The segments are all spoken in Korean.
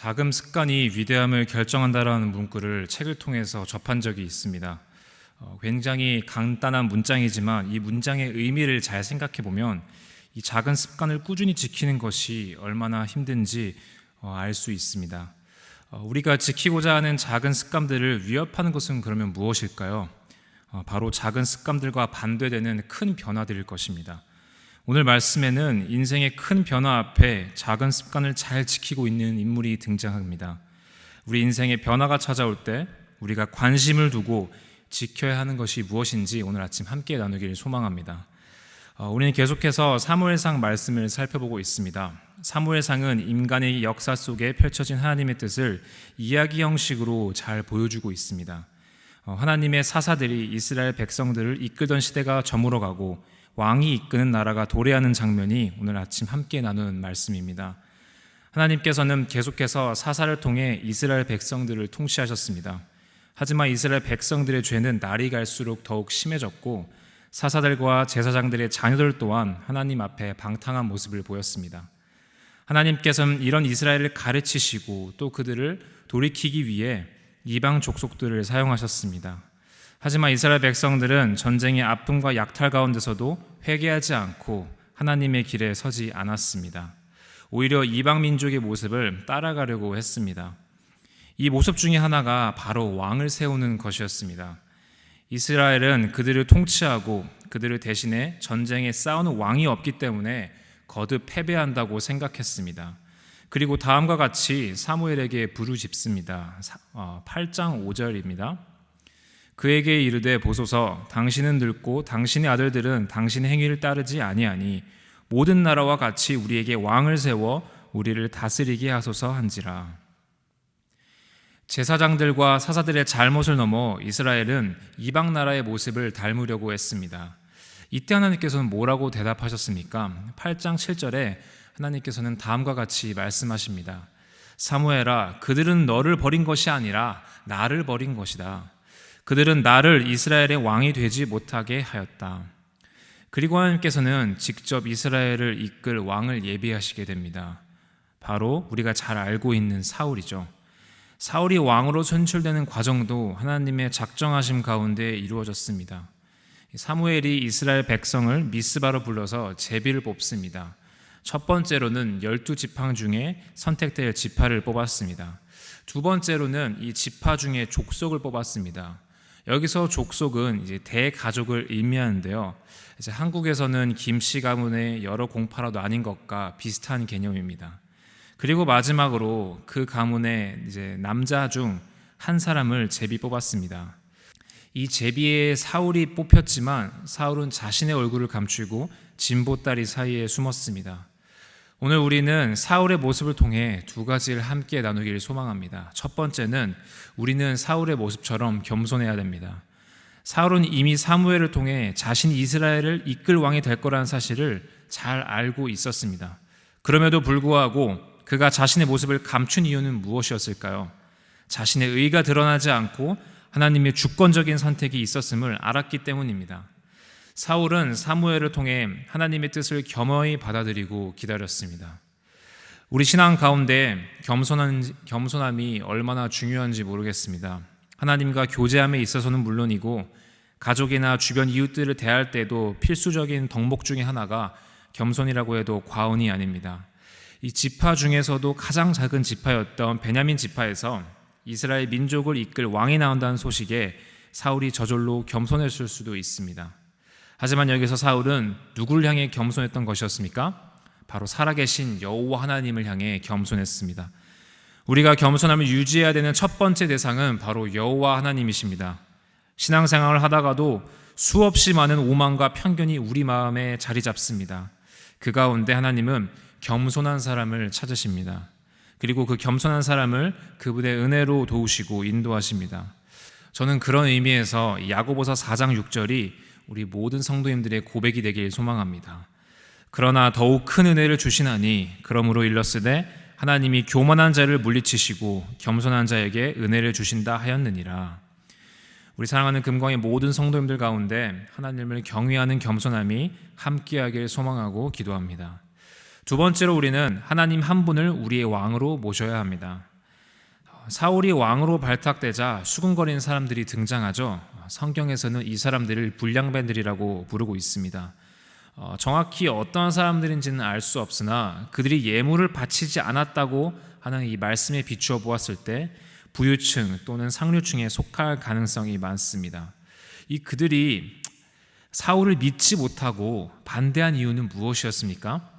자금 습관이 위대함을 결정한다라는 문구를 책을 통해서 접한 적이 있습니다. 어, 굉장히 간단한 문장이지만 이 문장의 의미를 잘 생각해 보면 이 작은 습관을 꾸준히 지키는 것이 얼마나 힘든지 어, 알수 있습니다. 어, 우리가 지키고자 하는 작은 습관들을 위협하는 것은 그러면 무엇일까요? 어, 바로 작은 습관들과 반대되는 큰 변화들일 것입니다. 오늘 말씀에는 인생의 큰 변화 앞에 작은 습관을 잘 지키고 있는 인물이 등장합니다. 우리 인생의 변화가 찾아올 때 우리가 관심을 두고 지켜야 하는 것이 무엇인지 오늘 아침 함께 나누기를 소망합니다. 어, 우리는 계속해서 사무엘상 말씀을 살펴보고 있습니다. 사무엘상은 인간의 역사 속에 펼쳐진 하나님의 뜻을 이야기 형식으로 잘 보여주고 있습니다. 어, 하나님의 사사들이 이스라엘 백성들을 이끌던 시대가 저물어가고 왕이 이끄는 나라가 도래하는 장면이 오늘 아침 함께 나누는 말씀입니다. 하나님께서는 계속해서 사사를 통해 이스라엘 백성들을 통치하셨습니다. 하지만 이스라엘 백성들의 죄는 날이 갈수록 더욱 심해졌고 사사들과 제사장들의 자녀들 또한 하나님 앞에 방탕한 모습을 보였습니다. 하나님께서는 이런 이스라엘을 가르치시고 또 그들을 돌이키기 위해 이방 족속들을 사용하셨습니다. 하지만 이스라엘 백성들은 전쟁의 아픔과 약탈 가운데서도 회개하지 않고 하나님의 길에 서지 않았습니다. 오히려 이방 민족의 모습을 따라가려고 했습니다. 이 모습 중에 하나가 바로 왕을 세우는 것이었습니다. 이스라엘은 그들을 통치하고 그들을 대신에 전쟁에 싸우는 왕이 없기 때문에 거듭 패배한다고 생각했습니다. 그리고 다음과 같이 사무엘에게 부르짖습니다. 8장 5절입니다. 그에게 이르되 보소서 당신은 늙고 당신의 아들들은 당신의 행위를 따르지 아니하니 모든 나라와 같이 우리에게 왕을 세워 우리를 다스리게 하소서 한지라. 제사장들과 사사들의 잘못을 넘어 이스라엘은 이방 나라의 모습을 닮으려고 했습니다. 이때 하나님께서는 뭐라고 대답하셨습니까? 8장 7절에 하나님께서는 다음과 같이 말씀하십니다. 사무엘아, 그들은 너를 버린 것이 아니라 나를 버린 것이다. 그들은 나를 이스라엘의 왕이 되지 못하게 하였다. 그리고 하나님께서는 직접 이스라엘을 이끌 왕을 예비하시게 됩니다. 바로 우리가 잘 알고 있는 사울이죠. 사울이 왕으로 선출되는 과정도 하나님의 작정하심 가운데 이루어졌습니다. 사무엘이 이스라엘 백성을 미스바로 불러서 제비를 뽑습니다. 첫 번째로는 열두 지팡 중에 선택될 지파를 뽑았습니다. 두 번째로는 이 지파 중에 족속을 뽑았습니다. 여기서 족속은 이제 대가족을 의미하는데요. 이제 한국에서는 김씨 가문의 여러 공파로 나뉜 것과 비슷한 개념입니다. 그리고 마지막으로 그 가문의 이제 남자 중 한 사람을 제비 뽑았습니다. 이 제비의 사울이 뽑혔지만 사울은 자신의 얼굴을 감추고 진보다리 사이에 숨었습니다. 오늘 우리는 사울의 모습을 통해 두 가지를 함께 나누기를 소망합니다. 첫 번째는 우리는 사울의 모습처럼 겸손해야 됩니다. 사울은 이미 사무엘을 통해 자신이 이스라엘을 이끌 왕이 될 거라는 사실을 잘 알고 있었습니다. 그럼에도 불구하고 그가 자신의 모습을 감춘 이유는 무엇이었을까요? 자신의 의가 드러나지 않고 하나님의 주권적인 선택이 있었음을 알았기 때문입니다. 사울은 사무엘을 통해 하나님의 뜻을 겸허히 받아들이고 기다렸습니다. 우리 신앙 가운데 겸손한, 겸손함이 얼마나 중요한지 모르겠습니다. 하나님과 교제함에 있어서는 물론이고 가족이나 주변 이웃들을 대할 때도 필수적인 덕목 중의 하나가 겸손이라고 해도 과언이 아닙니다. 이 지파 중에서도 가장 작은 지파였던 베냐민 지파에서 이스라엘 민족을 이끌 왕이 나온다는 소식에 사울이 저절로 겸손했을 수도 있습니다. 하지만 여기서 사울은 누구를 향해 겸손했던 것이었습니까? 바로 살아계신 여호와 하나님을 향해 겸손했습니다. 우리가 겸손함을 유지해야 되는 첫 번째 대상은 바로 여호와 하나님이십니다. 신앙생활을 하다가도 수없이 많은 오만과 편견이 우리 마음에 자리 잡습니다. 그 가운데 하나님은 겸손한 사람을 찾으십니다. 그리고 그 겸손한 사람을 그분의 은혜로 도우시고 인도하십니다. 저는 그런 의미에서 야고보서 4장 6절이 우리 모든 성도님들의 고백이 되길 소망합니다. 그러나 더욱 큰 은혜를 주시나니 그러므로 일렀으되 하나님이 교만한 자를 물리치시고 겸손한 자에게 은혜를 주신다 하였느니라. 우리 사랑하는 금광의 모든 성도님들 가운데 하나님을 경외하는 겸손함이 함께하길 소망하고 기도합니다. 두 번째로 우리는 하나님 한 분을 우리의 왕으로 모셔야 합니다. 사울이 왕으로 발탁되자 수군거리는 사람들이 등장하죠. 성경에서는 이 사람들을 불량배들이라고 부르고 있습니다. 어, 정확히 어떠한 사람들인지는 알 수 없으나 그들이 예물을 바치지 않았다고 하는 이 말씀에 비추어 보았을 때 부유층 또는 상류층에 속할 가능성이 많습니다. 이 그들이 사울을 믿지 못하고 반대한 이유는 무엇이었습니까?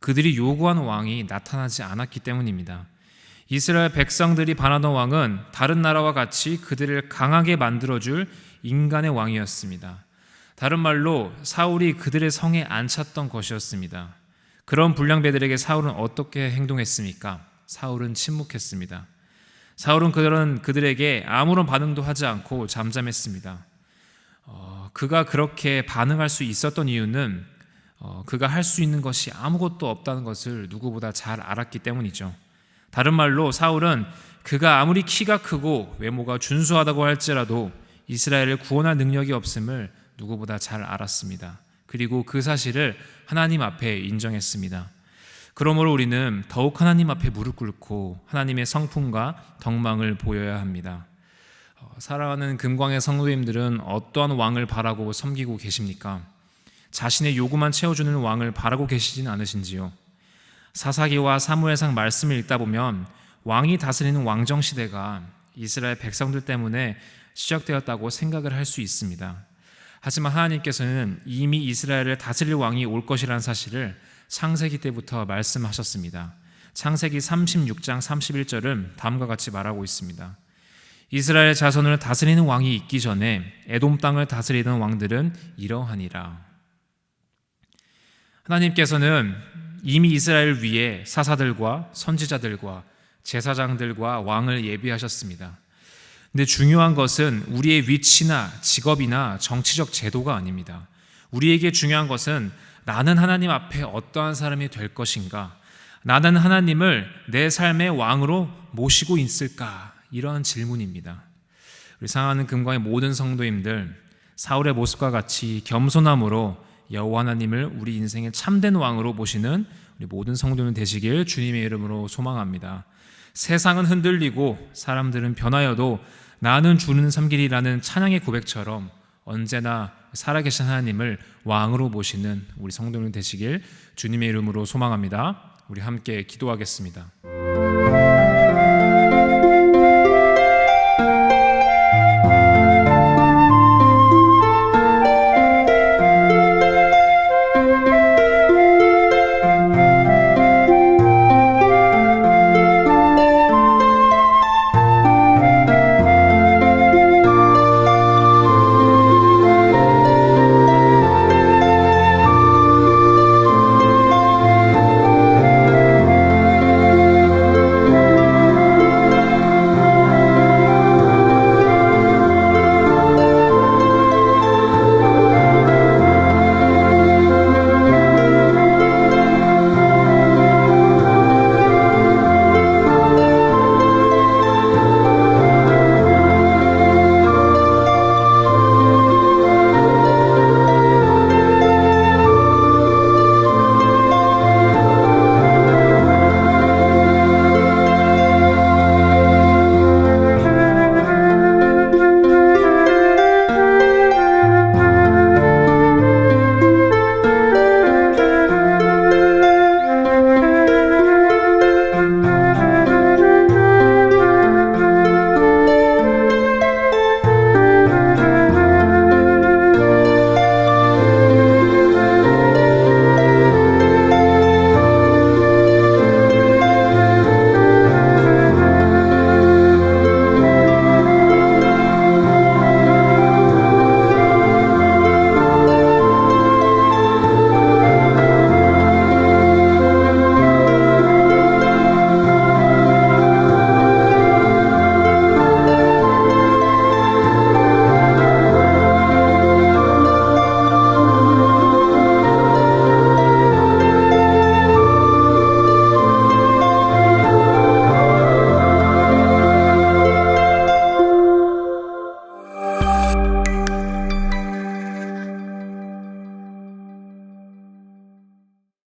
그들이 요구한 왕이 나타나지 않았기 때문입니다. 이스라엘 백성들이 바라던 왕은 다른 나라와 같이 그들을 강하게 만들어줄 인간의 왕이었습니다. 다른 말로 사울이 그들의 성에 앉혔던 것이었습니다. 그런 불량배들에게 사울은 어떻게 행동했습니까? 사울은 침묵했습니다. 사울은 그들은 그들에게 아무런 반응도 하지 않고 잠잠했습니다. 어, 그가 그렇게 반응할 수 있었던 이유는 어, 그가 할 수 있는 것이 아무것도 없다는 것을 누구보다 잘 알았기 때문이죠. 다른 말로 사울은 그가 아무리 키가 크고 외모가 준수하다고 할지라도 이스라엘을 구원할 능력이 없음을 누구보다 잘 알았습니다. 그리고 그 사실을 하나님 앞에 인정했습니다. 그러므로 우리는 더욱 하나님 앞에 무릎 꿇고 하나님의 성품과 덕망을 보여야 합니다. 어, 사랑하는 금광의 성도님들은 어떠한 왕을 바라고 섬기고 계십니까? 자신의 요구만 채워주는 왕을 바라고 계시진 않으신지요? 사사기와 사무엘상 말씀을 읽다 보면 왕이 다스리는 왕정 시대가 이스라엘 백성들 때문에 시작되었다고 생각을 할 수 있습니다. 하지만 하나님께서는 이미 이스라엘을 다스릴 왕이 올 것이라는 사실을 창세기 때부터 말씀하셨습니다. 창세기 36장 31절은 다음과 같이 말하고 있습니다. 이스라엘 자손을 다스리는 왕이 있기 전에 에돔 땅을 다스리던 왕들은 이러하니라. 하나님께서는 이미 이스라엘 위에 사사들과 선지자들과 제사장들과 왕을 예비하셨습니다. 근데 중요한 것은 우리의 위치나 직업이나 정치적 제도가 아닙니다. 우리에게 중요한 것은 나는 하나님 앞에 어떠한 사람이 될 것인가? 나는 하나님을 내 삶의 왕으로 모시고 있을까? 이런 질문입니다. 우리 사랑하는 금광의 모든 성도님들, 사울의 모습과 같이 겸손함으로 여호와 하나님을 우리 인생의 참된 왕으로 모시는 우리 모든 성도님 되시길 주님의 이름으로 소망합니다. 세상은 흔들리고 사람들은 변하여도 나는 주는 섬길이라는 찬양의 고백처럼 언제나 살아계신 하나님을 왕으로 모시는 우리 성도님 되시길 주님의 이름으로 소망합니다. 우리 함께 기도하겠습니다.